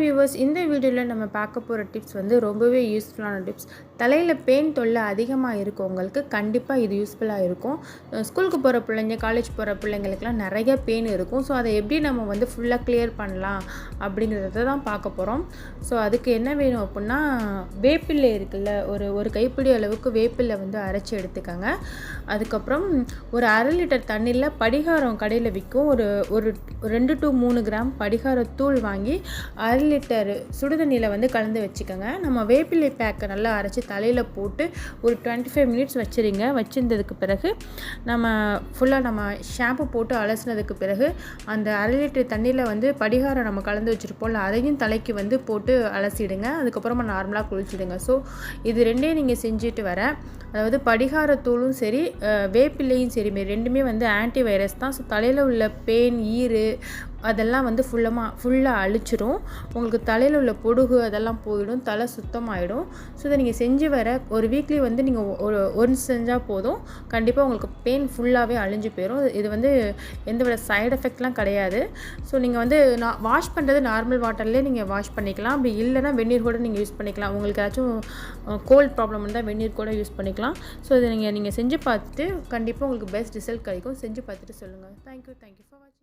Viewers இந்த வீடியோவில் நம்ம பார்க்க போகிற டிப்ஸ் வந்து ரொம்பவே யூஸ்ஃபுல்லான டிப்ஸ் தலையில் பெயின் தொல்லை அதிகமாக இருக்கவங்களுக்கு கண்டிப்பாக இது யூஸ்ஃபுல்லாக இருக்கும். ஸ்கூலுக்கு போகிற பிள்ளைங்க காலேஜ் போகிற பிள்ளைங்களுக்குலாம் நிறைய பெயின் இருக்கும். ஸோ அதை எப்படி நம்ம வந்து ஃபுல்லாக கிளியர் பண்ணலாம் அப்படிங்கிறத தான் பார்க்க போகிறோம் ஸோ அதுக்கு என்ன வேணும் அப்படின்னா வேப்பிலை இருக்குல்ல ஒரு ஒரு கைப்பிடி அளவுக்கு வேப்பிலை வந்து அரைச்சி எடுத்துக்கோங்க. அதுக்கப்புறம் ஒரு அரை லிட்டர் தண்ணியில் படிகாரம் கடையில் விற்கும் ஒரு ஒரு ரெண்டு டு மூணு கிராம் படிகார தூள் வாங்கி அரை அரை லிட்டர் சுடுதண்ணியில் வந்து கலந்து வச்சுக்கோங்க. நம்ம வேப்பிலை பேக்கை நல்லா அரைச்சி தலையில் போட்டு ஒரு டுவெண்ட்டி ஃபைவ் மினிட்ஸ் வச்சுருங்க. வச்சுருந்ததுக்கு பிறகு நம்ம ஃபுல்லாக நம்ம ஷாம்பு போட்டு அலசினதுக்கு பிறகு அந்த அரை லிட்டர் தண்ணியில் வந்து படிகாரம் நம்ம கலந்து வச்சுருப்போம்ல அதையும் தலைக்கு வந்து போட்டு அலசிடுங்க. அதுக்கப்புறமா நார்மலாக குளிச்சுடுங்க. ஸோ இது ரெண்டையும் நீங்கள் செஞ்சுட்டு வர அதாவது படிகாரத்தூளும் சரி வேப்பிலையும் சரி ரெண்டுமே வந்து ஆன்டி வைரஸ் தான். ஸோ தலையில் உள்ள பெயின் ஈறு அதெல்லாம் வந்து ஃபுல்லமாக ஃபுல்லாக அழிச்சிரும். உங்களுக்கு தலையில் உள்ள பொடுகு அதெல்லாம் போயிடும் தலை சுத்தமாயிடும். ஸோ இதை நீங்கள் செஞ்சு வர ஒரு வீக்லி வந்து நீங்கள் ஒரு ஒன்ஸ் செஞ்சால் போதும். கண்டிப்பாக உங்களுக்கு பெயின் ஃபுல்லாகவே அழிஞ்சு போயிடும் இது வந்து எந்த வித சைடு எஃபெக்ட்லாம் கிடையாது. ஸோ நீங்கள் வந்து நான் வாஷ் பண்ணுறது நார்மல் வாட்டர்லேயே நீங்கள் வாஷ் பண்ணிக்கலாம். அப்படி இல்லைன்னா வெந்நீர் கூட நீங்கள் யூஸ் பண்ணிக்கலாம். உங்களுக்கு ஏதாச்சும் கோல்ட் ப்ராப்ளம் இருந்தால் வெந்நீர் கூட யூஸ் பண்ணிக்கலாம். ஸோ இதை நீங்கள் நீங்கள் செஞ்சு பார்த்துட்டு கண்டிப்பாக உங்களுக்கு பெஸ்ட் ரிசல்ட் கிடைக்கும். செஞ்சு பார்த்துட்டு சொல்லுங்கள் தேங்க்யூ தேங்க்யூ ஃபார் வாட்சிங்